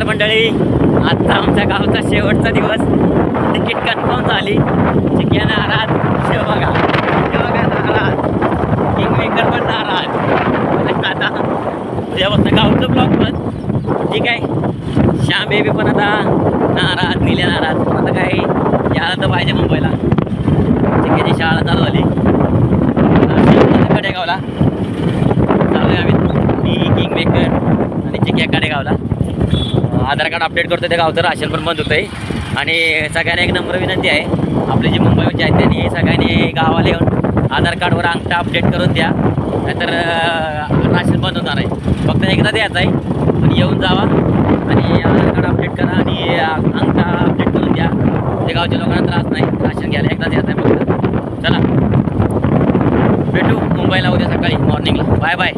नमस्कार मंडळी. आत्ता आमच्या गावचा शेवटचा दिवस. तिकीट कन्फर्म झाली. चिकन नाराज. शेव शेवगा शेव नाराज. किंग मेकर पण नाराज. आणि आता उद्यापासून गावचं ब्लॉक पण. ठीक आहे. श्याम बेबी पण आता नाराज निले नाराज. पण आता काय? यायला तर पाहिजे मुंबईला. चिक्याची शाळा चालू झाली. कडेगावला. चालू आहे आम्ही. मी किंग मेकर आणि चिक्या कडेगावला. आधार कार्ड अपडेट करतो त्या गावचं राशन पण बंद होतं आहे आणि सगळ्यांना एक नंबर विनंती आहे आपले जे मुंबईचे आहेत त्यांनी सगळ्यांनी गावाला येऊन आधार कार्डवर अंगठा अपडेट करून द्या. नाहीतर राशन बंद होणार आहे. फक्त एकदा द्यायचं आहे पण येऊन जावा आणि आधार कार्ड अपडेट करा आणि अंगठा अपडेट करून द्या. ते गावच्या लोकांना त्रास नाही राशन घ्यायला एकदा द्यायचं आहे फक्त. चला. भेटू मुंबईला उद्या सकाळी मॉर्निंगला बाय बाय.